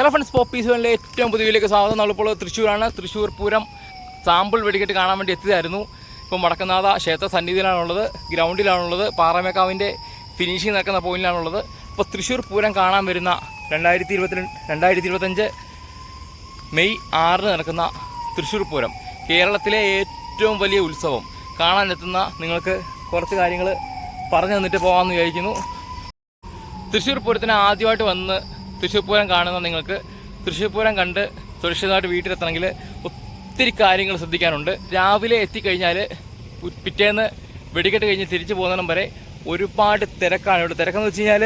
Hello friends പോപ്പീസുകളിലെ ഏറ്റവും പുതിയയിലേക്ക് സ്വാഗതം. നമ്മളിപ്പോൾ തൃശ്ശൂരാണ്. തൃശ്ശൂർ പൂരം സാമ്പിൾ വെടിക്കെട്ട് കാണാൻ വേണ്ടി എത്തിയതായിരുന്നു. ഇപ്പം വടക്കനാഥ ക്ഷേത്ര സന്നിധിയിലാണുള്ളത് ഗ്രൗണ്ടിലാണുള്ളത് പാറമേക്കാവിന്റെ ഫിനിഷിങ് നടക്കുന്ന പോയിന്റിലാണുള്ളത്. ഇപ്പോൾ തൃശ്ശൂർ പൂരം കാണാൻ വരുന്ന രണ്ടായിരത്തി ഇരുപത്തിരണ്ട് രണ്ടായിരത്തി ഇരുപത്തഞ്ച് മെയ് ആറിന് നടക്കുന്ന തൃശ്ശൂർ പൂരം കേരളത്തിലെ ഏറ്റവും വലിയ ഉത്സവം. കാണാൻ എത്തുന്ന നിങ്ങൾക്ക് കുറച്ച് കാര്യങ്ങൾ പറഞ്ഞു തന്നിട്ട് പോകാമെന്ന് വിചാരിക്കുന്നു. തൃശ്ശൂർ പൂരത്തിന് ആദ്യമായിട്ട് വന്ന് തൃശ്ശൂർ പൂരം കാണുന്ന നിങ്ങൾക്ക് തൃശ്ശൂർ പൂരം കണ്ട് സുരക്ഷിതമായിട്ട് വീട്ടിലെത്തണമെങ്കിൽ ഒത്തിരി കാര്യങ്ങൾ ശ്രദ്ധിക്കാനുണ്ട്. രാവിലെ എത്തിക്കഴിഞ്ഞാൽ പിറ്റേന്ന് വെടിക്കെട്ട് കഴിഞ്ഞ് തിരിച്ചു പോകുന്നിടം വരെ ഒരുപാട് തിരക്കാണ്. ഇവിടെ തിരക്കെന്ന് വെച്ച് കഴിഞ്ഞാൽ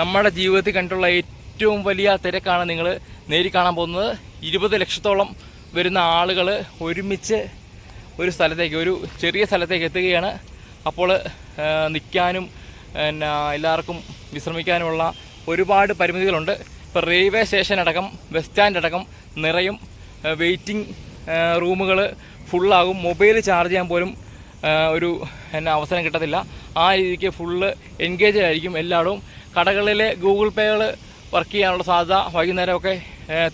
നമ്മുടെ ജീവിതത്തിൽ കണ്ടിട്ടുള്ള ഏറ്റവും വലിയ തിരക്കാണ് നിങ്ങൾ നേരി കാണാൻ പോകുന്നത്. ഇരുപത് ലക്ഷത്തോളം വരുന്ന ആളുകൾ ഒരുമിച്ച് ഒരു സ്ഥലത്തേക്ക് ഒരു ചെറിയ സ്ഥലത്തേക്ക് എത്തുകയാണ്. അപ്പോൾ നിൽക്കാനും എല്ലാവർക്കും വിശ്രമിക്കാനുമുള്ള ഒരുപാട് പരിമിതികളുണ്ട്. ഇപ്പോൾ റെയിൽവേ സ്റ്റേഷൻ അടക്കം ബസ് സ്റ്റാൻഡ് അടക്കം നിറയും വെയിറ്റിംഗ് റൂമുകൾ ഫുള്ളാകും. മൊബൈൽ ചാർജ് ചെയ്യാൻ പോലും ഒരു എന്നാ അവസരം കിട്ടത്തില്ല. ആ രീതിക്ക് ഫുള്ള് എൻഗേജ് ആയിരിക്കും എല്ലായിടവും. കടകളിലെ ഗൂഗിൾ പേകൾ വർക്ക് ചെയ്യാനുള്ള സാധ്യത വൈകുന്നേരമൊക്കെ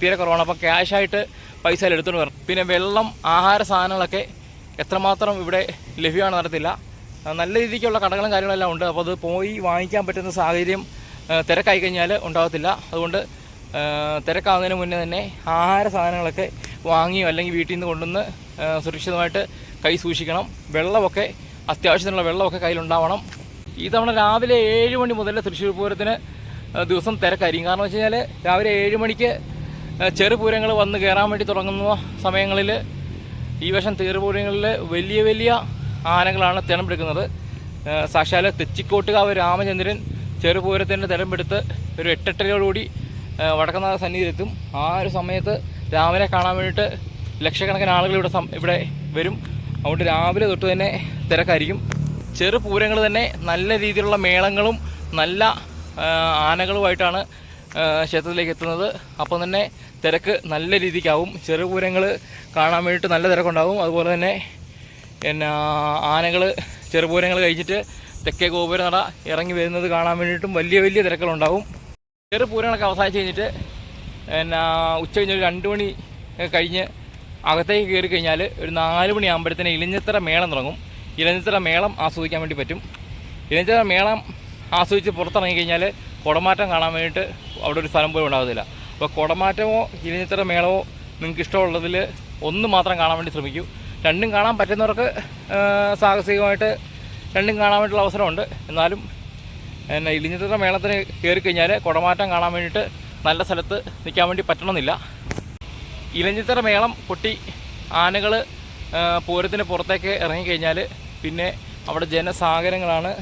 തീരെ കുറവാണ്. അപ്പോൾ ക്യാഷായിട്ട് പൈസ എടുത്തുകൊണ്ട് വരണം. പിന്നെ വെള്ളം ആഹാര സാധനങ്ങളൊക്കെ എത്രമാത്രം ഇവിടെ ലഭ്യമാണെന്ന് നടത്തില്ല നല്ല രീതിക്കുള്ള കടകളും കാര്യങ്ങളെല്ലാം ഉണ്ട്. അപ്പോൾ അത് പോയി വാങ്ങിക്കാൻ പറ്റുന്ന സാഹചര്യം തിരക്കായി കഴിഞ്ഞാൽ ഉണ്ടാകത്തില്ല അതുകൊണ്ട് തിരക്കാവുന്നതിന് മുന്നേ തന്നെ ആഹാര സാധനങ്ങളൊക്കെ വാങ്ങിയോ അല്ലെങ്കിൽ വീട്ടിൽ നിന്ന് കൊണ്ടുവന്ന് സുരക്ഷിതമായിട്ട് കൈ സൂക്ഷിക്കണം. വെള്ളമൊക്കെ അത്യാവശ്യത്തിനുള്ള വെള്ളമൊക്കെ കയ്യിലുണ്ടാവണം. ഈ തവണ രാവിലെ ഏഴ് മണി മുതൽ തൃശ്ശൂർ പൂരത്തിന് ദിവസം തിരക്കായിരിക്കും. കാരണം വെച്ച് കഴിഞ്ഞാൽ രാവിലെ ഏഴ് മണിക്ക് ചെറു ചെറുപൂരങ്ങൾ വന്ന് കയറാൻ വേണ്ടി തുടങ്ങുന്ന സമയങ്ങളിൽ ഈ വർഷം തീർപൂരങ്ങളിൽ വലിയ വലിയ ആനകളാണ് തിണമെടുക്കുന്നത് സാക്ഷാൽ തെച്ചിക്കോട്ടുകാവ് രാമചന്ദ്രൻ ചെറുപൂരത്തിന്റെ തിരമ്പെടുത്ത് ഒരു എട്ടെട്ടരയോടുകൂടി വടക്കനാഥ സന്നിധിയിലെത്തും. ആ ഒരു സമയത്ത് രാവിലെ കാണാൻ വേണ്ടിയിട്ട് ലക്ഷക്കണക്കിന് ആളുകൾ ഇവിടെ ഇവിടെ വരും. അതുകൊണ്ട് രാവിലെ തൊട്ട് തന്നെ തിരക്കായിരിക്കും. ചെറുപൂരങ്ങൾ തന്നെ നല്ല രീതിയിലുള്ള മേളങ്ങളും നല്ല ആനകളുമായിട്ടാണ് ക്ഷേത്രത്തിലേക്ക് എത്തുന്നത്. അപ്പം തന്നെ തിരക്ക് നല്ല രീതിക്കാവും. ചെറുപൂരങ്ങൾ കാണാൻ വേണ്ടിയിട്ട് നല്ല തിരക്കുണ്ടാവും. അതുപോലെ തന്നെ എന്നാ ആനകൾ ചെറുപൂരങ്ങൾ കഴിഞ്ഞിട്ട് തെക്കേ ഗോപുരനട ഇറങ്ങി വരുന്നത് കാണാൻ വേണ്ടിയിട്ടും വലിയ വലിയ തിരക്കുകളുണ്ടാവും. ചെറു പൂരങ്ങളൊക്കെ അവസാനിച്ച് കഴിഞ്ഞിട്ട് പിന്നെ ഉച്ച കഴിഞ്ഞ് ഒരു രണ്ട് മണി കഴിഞ്ഞ് അകത്തേക്ക് കയറി കഴിഞ്ഞാൽ ഒരു നാല് മണി ആകുമ്പോഴത്തേന് ഇലഞ്ഞിത്തറ മേളം തുടങ്ങും. ഇലഞ്ഞിത്തറ മേളം ആസ്വദിക്കാൻ വേണ്ടി പറ്റും. ഇലഞ്ഞിത്തറ മേളം ആസ്വദിച്ച് പുറത്തിറങ്ങി കഴിഞ്ഞാൽ കുടമാറ്റം കാണാൻ വേണ്ടിയിട്ട് അവിടെ ഒരു സ്ഥലം പോലും ഉണ്ടാകത്തില്ല. അപ്പോൾ കുടമാറ്റമോ ഇലഞ്ഞിത്തറ മേളമോ നിങ്ങൾക്ക് ഇഷ്ടമുള്ളതിൽ ഒന്ന് മാത്രം കാണാൻ വേണ്ടി ശ്രമിക്കൂ. രണ്ടും കാണാൻ പറ്റുന്നവർക്ക് സാഹസികമായിട്ട് രണ്ടും കാണാൻ വേണ്ടിയിട്ടുള്ള അവസരമുണ്ട്. എന്നാലും പിന്നെ ഇലിഞ്ഞിത്തറ മേളത്തിന് കയറി കഴിഞ്ഞാൽ കുടമാറ്റം കാണാൻ വേണ്ടിയിട്ട് നല്ല സ്ഥലത്ത് നിൽക്കാൻ വേണ്ടി പറ്റണമെന്നില്ല. ഇലഞ്ഞിത്തറ മേളം പൊട്ടി ആനകൾ പൂരത്തിന് പുറത്തേക്ക് ഇറങ്ങിക്കഴിഞ്ഞാൽ പിന്നെ അവിടെ ജനസാഗരങ്ങളാണ്.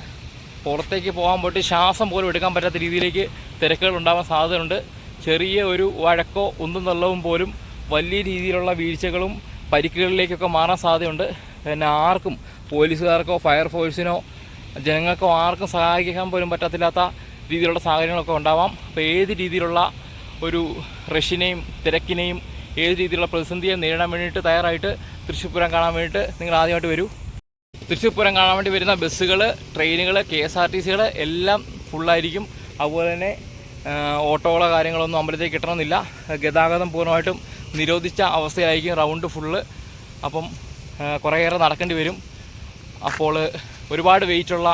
പുറത്തേക്ക് പോകാൻ പോയിട്ട് ശ്വാസം പോലും എടുക്കാൻ പറ്റാത്ത രീതിയിലേക്ക് തിരക്കുകൾ ഉണ്ടാവാൻ സാധ്യതയുണ്ട്. ചെറിയ ഒരു വഴക്കോ ഒന്നും തള്ളവും പോലും വലിയ രീതിയിലുള്ള വീഴ്ചകളും പരിക്കുകളിലേക്കൊക്കെ മാറാൻ സാധ്യതയുണ്ട്. പിന്നെ ആർക്കും പോലീസുകാർക്കോ ഫയർഫോഴ്സിനോ ജനങ്ങൾക്കോ ആർക്കും സഹായിക്കാൻ പോലും പറ്റത്തില്ലാത്ത രീതിയിലുള്ള സാഹചര്യങ്ങളൊക്കെ ഉണ്ടാവാം. അപ്പോൾ ഏത് രീതിയിലുള്ള ഒരു റഷിനെയും തിരക്കിനെയും ഏത് രീതിയിലുള്ള പ്രതിസന്ധിയെ നേരിടാൻ വേണ്ടിയിട്ട് തയ്യാറായിട്ട് തൃശ്ശൂർപ്പുരം പൂരം കാണാൻ വേണ്ടിയിട്ട് നിങ്ങൾ ആദ്യമായിട്ട് വരൂ. തൃശ്ശൂർപ്പുരം പൂരം കാണാൻ വേണ്ടി വരുന്ന ബസ്സുകൾ ട്രെയിനുകൾ കെ എസ് ആർ ടി സികൾ എല്ലാം ഫുള്ളായിരിക്കും. അതുപോലെ തന്നെ ഓട്ടോകളോ കാര്യങ്ങളൊന്നും അമ്പലത്തേക്ക് കിട്ടണമെന്നില്ല. ഗതാഗതം പൂർണമായിട്ടും നിരോധിച്ച അവസ്ഥയായിരിക്കും റൗണ്ട് ഫുള്ള്. അപ്പം കുറേയേറെ നടക്കേണ്ടി വരും. അപ്പോൾ ഒരുപാട് വെയിറ്റുള്ള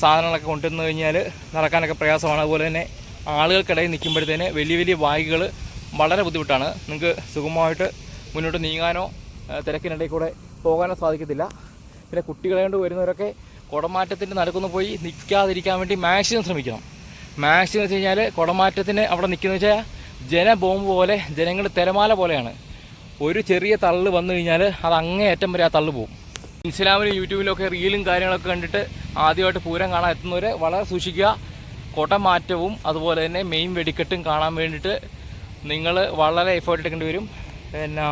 സാധനങ്ങളൊക്കെ കൊണ്ടുവന്നു കഴിഞ്ഞാൽ നടക്കാനൊക്കെ പ്രയാസമാണ്. അതുപോലെ തന്നെ ആളുകൾക്കിടയിൽ നിൽക്കുമ്പോഴത്തേന് വലിയ വലിയ ബാഗുകൾ വളരെ ബുദ്ധിമുട്ടാണ്. നിങ്ങൾക്ക് സുഗമമായിട്ട് മുന്നോട്ട് നീങ്ങാനോ തിരക്കിനിടയിൽ കൂടെ പോകാനോ സാധിക്കത്തില്ല. പിന്നെ കുട്ടികളെ കൊണ്ട് വരുന്നവരൊക്കെ കുടമാറ്റത്തിന്റെ നടുക്കൊന്ന് പോയി നിൽക്കാതിരിക്കാൻ വേണ്ടി മാക്സിമം ശ്രമിക്കണം. മാക്സിമം വെച്ച് കഴിഞ്ഞാൽ കുടമാറ്റത്തിന് അവിടെ നിൽക്കുന്നത് വെച്ചാൽ ജനബോംബ് പോലെ ജനങ്ങൾ തിരമാല പോലെയാണ്. ഒരു ചെറിയ തള്ള് വന്നു കഴിഞ്ഞാൽ അത് അങ്ങേയറ്റം വരെ ആ തള്ളു പോകും ഇൻസ്റ്റാഗ്രാമിലും യൂട്യൂബിലൊക്കെ റീലും കാര്യങ്ങളൊക്കെ കണ്ടിട്ട് ആദ്യമായിട്ട് പൂരം കാണാൻ എത്തുന്നവരെ വളരെ സൂക്ഷിക്കുക. കൊടമാറ്റവും അതുപോലെ തന്നെ മെയിൻ വെടിക്കെട്ടും കാണാൻ വേണ്ടിയിട്ട് നിങ്ങൾ വളരെ എഫേർട്ട് എടുക്കേണ്ടി വരും. പിന്നെ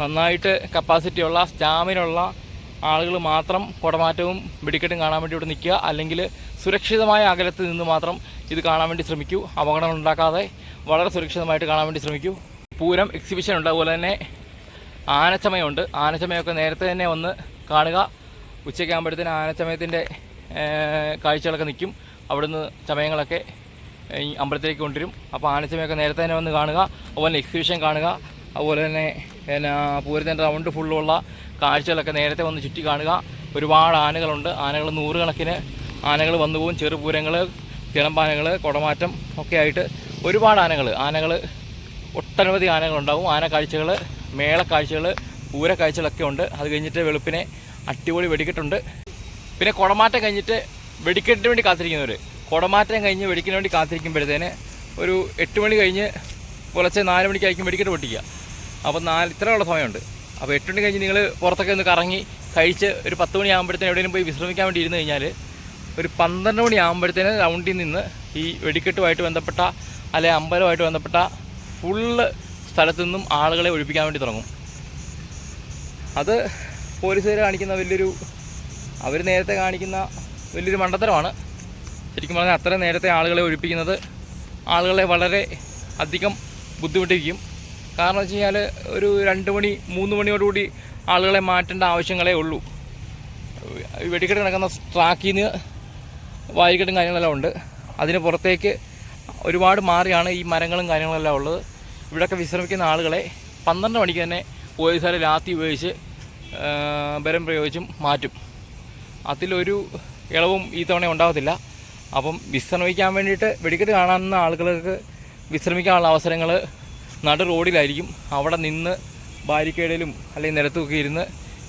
നന്നായിട്ട് കപ്പാസിറ്റി ഉള്ള സ്റ്റാമിന ഉള്ള ആളുകൾ മാത്രം കുടമാറ്റവും വെടിക്കെട്ടും കാണാൻ വേണ്ടി ഇവിടെ നിൽക്കുക. അല്ലെങ്കിൽ സുരക്ഷിതമായ അകലത്ത് നിന്ന് മാത്രം ഇത് കാണാൻ വേണ്ടി ശ്രമിക്കൂ. അപകടം ഉണ്ടാക്കാതെ വളരെ സുരക്ഷിതമായിട്ട് കാണാൻ വേണ്ടി ശ്രമിക്കൂ. പൂരം എക്സിബിഷൻ ഉണ്ട്. അതുപോലെ തന്നെ ആനച്ചമയമുണ്ട്. ആനച്ചമയമൊക്കെ നേരത്തെ തന്നെ ഒന്ന് കാണുക. ഉച്ചയ്ക്ക് ആകുമ്പോഴത്തേന് ആനച്ചമയത്തിന്റെ കാഴ്ചകളൊക്കെ നിൽക്കും. അവിടുന്ന് ചമയങ്ങളൊക്കെ അമ്പലത്തിലേക്ക് കൊണ്ടുവരും. അപ്പോൾ ആനച്ചമയൊക്കെ നേരത്തെ തന്നെ വന്ന് കാണുക. അതുപോലെ എക്സിബിഷൻ കാണുക. അതുപോലെ തന്നെ പിന്നെ പൂരത്തിന്റെ റൗണ്ട് ഫുള്ളുള്ള കാഴ്ചകളൊക്കെ നേരത്തെ വന്ന് ചുറ്റി കാണുക. ഒരുപാട് ആനകളുണ്ട്. ആനകൾ നൂറുകണക്കിന് ആനകൾ വന്നു പോകും ചെറുപൂരങ്ങൾ തിളമ്പാനകൾ കുടമാറ്റം ഒക്കെ ആയിട്ട് ഒരുപാട് ആനകൾ. ആനകൾ ഒട്ടനവധി ആനകളുണ്ടാവും. ആന കാഴ്ചകൾ മേളക്കാഴ്ചകൾ പൂരക്കാഴ്ചകളൊക്കെ ഉണ്ട്. അത് കഴിഞ്ഞിട്ട് വെളുപ്പിനെ അടിപൊളി വെടിക്കെട്ടുണ്ട്. പിന്നെ കുടമാറ്റം കഴിഞ്ഞിട്ട് വെടിക്കെട്ടിന് വേണ്ടി കാത്തിരിക്കുന്നവർ കുടമാറ്റം കഴിഞ്ഞ് വെടിക്കിന് വേണ്ടി കാത്തിരിക്കുമ്പോഴത്തേന് ഒരു എട്ട് മണി കഴിഞ്ഞ് പുലർച്ചെ നാല് മണിക്കായിരിക്കും വെടിക്കെട്ട് പൊട്ടിക്കുക. അപ്പോൾ നാല് ഇത്രയുള്ള സമയമുണ്ട്. അപ്പോൾ എട്ട് മണി കഴിഞ്ഞ് നിങ്ങൾ പുറത്തൊക്കെ ഒന്ന് കറങ്ങി കഴിച്ച് ഒരു പത്ത് മണി ആകുമ്പോഴത്തേന് എവിടെയും പോയി വിശ്രമിക്കാൻ വേണ്ടി ഇരുന്ന് കഴിഞ്ഞാൽ ഒരു പന്ത്രണ്ട് മണി ആകുമ്പോഴത്തേന് റൗണ്ടിൽ നിന്ന് ഈ വെടിക്കെട്ടുമായിട്ട് ബന്ധപ്പെട്ട അല്ലെ അമ്പലമായിട്ട് ബന്ധപ്പെട്ട ഫുള്ള് സ്ഥലത്തു നിന്നും ആളുകളെ ഒഴിപ്പിക്കാൻ വേണ്ടി തുടങ്ങും. അത് പോലീസുകാർ കാണിക്കുന്ന വലിയൊരു അവർ നേരത്തെ കാണിക്കുന്ന വലിയൊരു മണ്ടത്തരമാണ്. ശരിക്കും പറഞ്ഞാൽ അത്ര നേരത്തെ ആളുകളെ ഒഴിപ്പിക്കുന്നത് ആളുകളെ വളരെ അധികം ബുദ്ധിമുട്ടിരിക്കും. കാരണം വെച്ച് കഴിഞ്ഞാൽ ഒരു രണ്ട് മണി മൂന്ന് മണിയോടുകൂടി ആളുകളെ മാറ്റേണ്ട ആവശ്യങ്ങളേ ഉള്ളൂ. വെടിക്കെട്ട് നടക്കുന്ന ട്രാക്കിൽ നിന്ന് വാരിക്കെട്ടും കാര്യങ്ങളെല്ലാം ഉണ്ട്. അതിന് പുറത്തേക്ക് ഒരുപാട് മാറിയാണ് ഈ മരങ്ങളും കാര്യങ്ങളെല്ലാം ഉള്ളത്. ഇവിടെയൊക്കെ വിശ്രമിക്കുന്ന ആളുകളെ പന്ത്രണ്ട് മണിക്ക് തന്നെ പോലീസുകാർ രാത്രി ഉപയോഗിച്ച് ബലം പ്രയോഗിച്ചും മാറ്റും. അതിലൊരു ഇളവും ഈ തവണ ഉണ്ടാകത്തില്ല അപ്പം വിശ്രമിക്കാൻ വേണ്ടിയിട്ട് വെടിക്കെട്ട് കാണാവുന്ന ആളുകൾക്ക് വിശ്രമിക്കാനുള്ള അവസരങ്ങൾ നടു റോഡിലായിരിക്കും. അവിടെ നിന്ന് ബാരിക്കേഡിലും അല്ലെങ്കിൽ നിരത്തുമൊക്കെ ഇരുന്ന്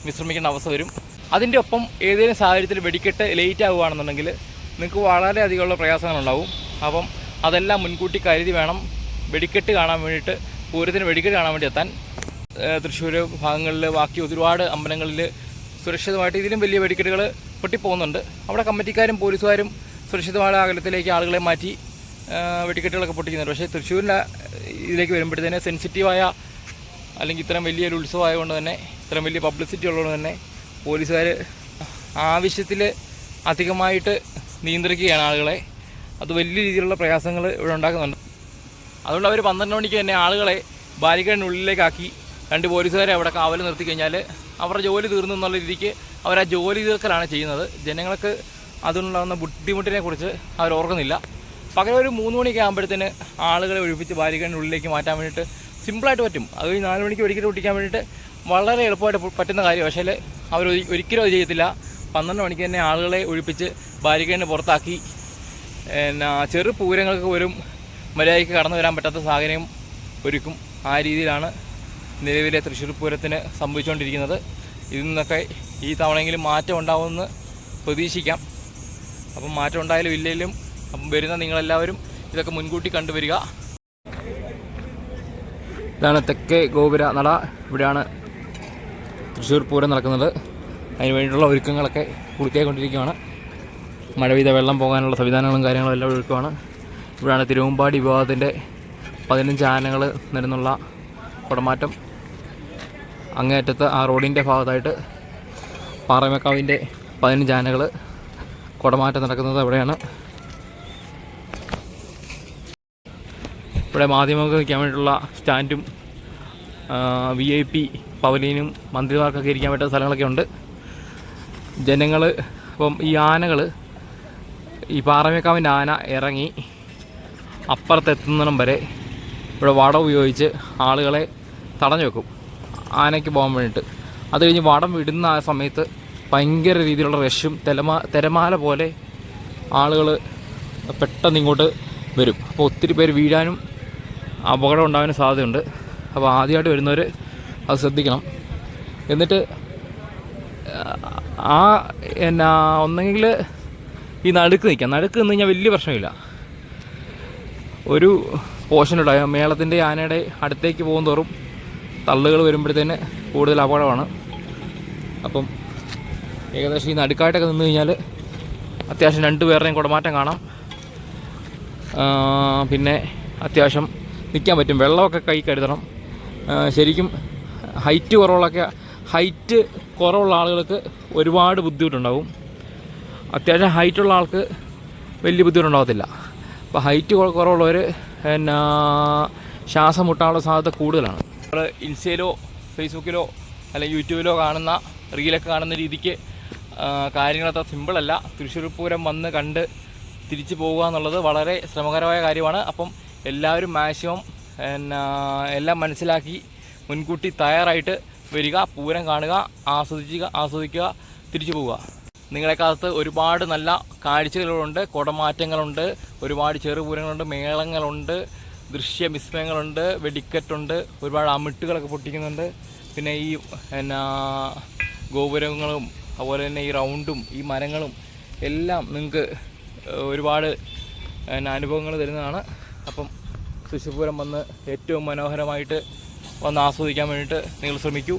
വിശ്രമിക്കേണ്ട അവസ്ഥ വരും. അതിന്റെ ഒപ്പം ഏതെങ്കിലും സാഹചര്യത്തിൽ വെടിക്കെട്ട് ലേറ്റ് ആവുകയാണെന്നുണ്ടെങ്കിൽ നിങ്ങൾക്ക് വളരെയധികമുള്ള പ്രയാസങ്ങളുണ്ടാവും. അപ്പം അതെല്ലാം മുൻകൂട്ടി കരുതി വേണം വെടിക്കെട്ട് കാണാൻ വേണ്ടിയിട്ട് പൂരത്തിന് വെടിക്കെട്ട് കാണാൻ വേണ്ടി എത്താൻ. തൃശ്ശൂർ ഭാഗങ്ങളിൽ ബാക്കി ഒരുപാട് അമ്പലങ്ങളിൽ സുരക്ഷിതമായിട്ട് ഇതിലും വലിയ വെടിക്കെട്ടുകൾ പൊട്ടിപ്പോകുന്നുണ്ട്. അവിടെ കമ്മിറ്റിക്കാരും പോലീസുകാരും സുരക്ഷിതമായ അകലത്തിലേക്ക് ആളുകളെ മാറ്റി വെടിക്കെട്ടുകളൊക്കെ പൊട്ടിക്കുന്നുണ്ട്. പക്ഷേ തൃശ്ശൂരിന്റെ ഇതിലേക്ക് വരുമ്പോഴത്തേന് സെൻസിറ്റീവായ അല്ലെങ്കിൽ ഇത്രയും വലിയൊരു ഉത്സവമായതുകൊണ്ട് തന്നെ ഇത്രയും വലിയ പബ്ലിസിറ്റി ഉള്ളതുകൊണ്ട് തന്നെ പോലീസുകാർ ആവശ്യത്തിൽ അധികമായിട്ട് നിയന്ത്രിക്കുകയാണ് ആളുകളെ. അത് വലിയ രീതിയിലുള്ള പ്രയാസങ്ങൾ ഇവിടെ ഉണ്ടാക്കുന്നുണ്ട്. അതുകൊണ്ട് അവർ പന്ത്രണ്ട് മണിക്ക് തന്നെ ആളുകളെ ബാരിക്കേഡിനുള്ളിലേക്കാക്കി രണ്ട് പോലീസുകാരെ അവിടെ കാവൽ നിർത്തി കഴിഞ്ഞാൽ അവരുടെ ജോലി തീർന്നു എന്നുള്ള രീതിക്ക് അവർ ആ ജോലി തീർക്കലാണ് ചെയ്യുന്നത്. ജനങ്ങൾക്ക് അതുണ്ടാകുന്ന ബുദ്ധിമുട്ടിനെ കുറിച്ച് അവർ ഓർക്കുന്നില്ല. പകരം ഒരു മൂന്ന് മണിയൊക്കെ ആകുമ്പോഴത്തേന് ആളുകളെ ഒഴിപ്പിച്ച് ബാരിക്കേഡിനുള്ളിലേക്ക് മാറ്റാൻ വേണ്ടിയിട്ട് സിമ്പിളായിട്ട് പറ്റും. അത് കഴിഞ്ഞ് നാല് മണിക്ക് ഒരിക്കലും ഒട്ടിക്കാൻ വേണ്ടിയിട്ട് വളരെ എളുപ്പമായിട്ട് പറ്റുന്ന കാര്യം പക്ഷേ അവർ ഒരി- ഒരിക്കലും അത് ചെയ്യത്തില്ല. പന്ത്രണ്ട് മണിക്ക് തന്നെ ആളുകളെ ഒഴിപ്പിച്ച് ബാരിക്കേഡിന് പുറത്താക്കി എന്നാ ചെറു പൂരങ്ങൾക്ക് പോലും മര്യാദയ്ക്ക് കടന്നു വരാൻ പറ്റാത്ത സാഹചര്യം ഒരുക്കും ആ രീതിയിലാണ് നിലവിലെ തൃശ്ശൂർ പൂരത്തിന് സംഭവിച്ചുകൊണ്ടിരിക്കുന്നത്. ഇതിൽ നിന്നൊക്കെ ഈ തവണയെങ്കിലും മാറ്റം ഉണ്ടാവുമെന്ന് പ്രതീക്ഷിക്കാം. അപ്പം മാറ്റം ഉണ്ടായാലും ഇല്ലെങ്കിലും അപ്പം വരുന്ന നിങ്ങളെല്ലാവരും ഇതൊക്കെ മുൻകൂട്ടി കണ്ടുവരിക. ഇതാണ് തെക്കേ ഗോപുര നട. ഇവിടെയാണ് തൃശ്ശൂർ പൂരം നടക്കുന്നത്. അതിന് വേണ്ടിയിട്ടുള്ള ഒരുക്കങ്ങളൊക്കെ പൂർത്തിയായിക്കൊണ്ടിരിക്കുകയാണ്. മഴ പെയ്ത വെള്ളം പോകാനുള്ള സംവിധാനങ്ങളും കാര്യങ്ങളും എല്ലാം ഒഴുക്കുവാണ് ഇവിടെയാണ് തിരുവമ്പാടി വിഭാഗത്തിന്റെ പതിനഞ്ച് ആനകൾ നിരന്നുള്ള കുടമാറ്റം. അങ്ങേയറ്റത്ത് ആ റോഡിന്റെ ഭാഗത്തായിട്ട് പാറമേക്കാവിന്റെ പതിനഞ്ച് ആനകൾ കുടമാറ്റം നടക്കുന്നത് അവിടെയാണ്. ഇവിടെ മാധ്യമങ്ങൾക്ക് നിൽക്കാൻ വേണ്ടിയിട്ടുള്ള സ്റ്റാൻഡും വി ഐ പി പവലിയനും മന്ത്രിമാർക്കൊക്കെ ഇരിക്കാൻ പറ്റുന്ന സ്ഥലങ്ങളൊക്കെ ഉണ്ട്. ജനങ്ങൾ ഇപ്പം ഈ ആനകൾ ഈ പാറമേക്കാവിന്റെ ആന ഇറങ്ങി അപ്പുറത്തെത്തുന്നിടം വരെ ഇവിടെ വടം ഉപയോഗിച്ച് ആളുകളെ തടഞ്ഞു വെക്കും. ആനയ്ക്ക് പോകാൻ വേണ്ടിയിട്ട്. അത് കഴിഞ്ഞ് വടം വിടുന്ന ആ സമയത്ത് ഭയങ്കര രീതിയിലുള്ള റഷും തിരമാ തിരമാല പോലെ ആളുകൾ പെട്ടെന്ന് ഇങ്ങോട്ട് വരും. അപ്പോൾ ഒത്തിരി പേര് വീഴാനും അപകടം ഉണ്ടാകാനും സാധ്യതയുണ്ട്. അപ്പോൾ ആദ്യമായിട്ട് വരുന്നവർ അത് ശ്രദ്ധിക്കണം. എന്നിട്ട് ആ എന്നാ ഒന്നെങ്കിൽ ഈ നടുക്ക് നിൽക്കാം. നടുക്ക് നിന്ന് കഴിഞ്ഞാൽ വലിയ പ്രശ്നമില്ല. ഒരു പോർഷനുള്ള മേളത്തിന്റെ ആനയുടെ അടുത്തേക്ക് പോകും തോറും തള്ളുകൾ വരുമ്പോഴത്തേന് കൂടുതൽ അപകടമാണ്. അപ്പം ഏകദേശം ഈ നടുക്കായിട്ടൊക്കെ നിന്ന് കഴിഞ്ഞാൽ അത്യാവശ്യം രണ്ട് പേരുടെയും കുടമാറ്റം കാണാം. പിന്നെ അത്യാവശ്യം നിൽക്കാൻ പറ്റും. വെള്ളമൊക്കെ കൈ കരുതണം. ശരിക്കും ഹൈറ്റ് കുറവുള്ളൊക്കെ ഹൈറ്റ് കുറവുള്ള ആളുകൾക്ക് ഒരുപാട് ബുദ്ധിമുട്ടുണ്ടാവും. അത്യാവശ്യം ഹൈറ്റുള്ള ആൾക്ക് വലിയ ബുദ്ധിമുട്ടുണ്ടാകത്തില്ല. അപ്പോൾ ഹൈറ്റ് കുറവുള്ളവർ എന്നാ ശ്വാസം മുട്ടാനുള്ള സാധ്യത കൂടുതലാണ്. നമ്മൾ ഇൻസ്റ്റയിലോ ഫേസ്ബുക്കിലോ അല്ലെങ്കിൽ യൂട്യൂബിലോ കാണുന്ന റീലൊക്കെ കാണുന്ന രീതിക്ക് കാര്യങ്ങളത്ര സിമ്പിളല്ല തൃശ്ശൂർ പൂരം വന്ന് കണ്ട് തിരിച്ചു പോകുക എന്നുള്ളത് വളരെ ശ്രമകരമായ കാര്യമാണ്. അപ്പം എല്ലാവരും മാക്സിമം എന്നാ എല്ലാം മനസ്സിലാക്കി മുൻകൂട്ടി തയ്യാറായിട്ട് വരിക പൂരം കാണുക ആസ്വദിക്കുക ആസ്വദിക്കുക തിരിച്ചു പോവുക. നിങ്ങളെ കാലത്ത് ഒരുപാട് നല്ല കാഴ്ചകളുണ്ട് കുടമാറ്റങ്ങളുണ്ട് ഒരുപാട് ചെറുപൂരങ്ങളുണ്ട് മേളങ്ങളുണ്ട് ദൃശ്യ വിസ്മയങ്ങളുണ്ട് വെടിക്കെട്ടുണ്ട് ഒരുപാട് അമിട്ടുകളൊക്കെ പൊട്ടിക്കുന്നുണ്ട്. പിന്നെ ഈ എന്നാ ഗോപുരങ്ങളും അതുപോലെ തന്നെ ഈ റൗണ്ടും ഈ മരങ്ങളും എല്ലാം നിങ്ങൾക്ക് ഒരുപാട് അനുഭവങ്ങൾ തരുന്നതാണ്. അപ്പം തൃശ്ശൂർ പൂരം വന്ന് ഏറ്റവും മനോഹരമായിട്ട് വന്ന് ആസ്വദിക്കാൻ വേണ്ടിയിട്ട് നിങ്ങൾ ശ്രമിക്കൂ.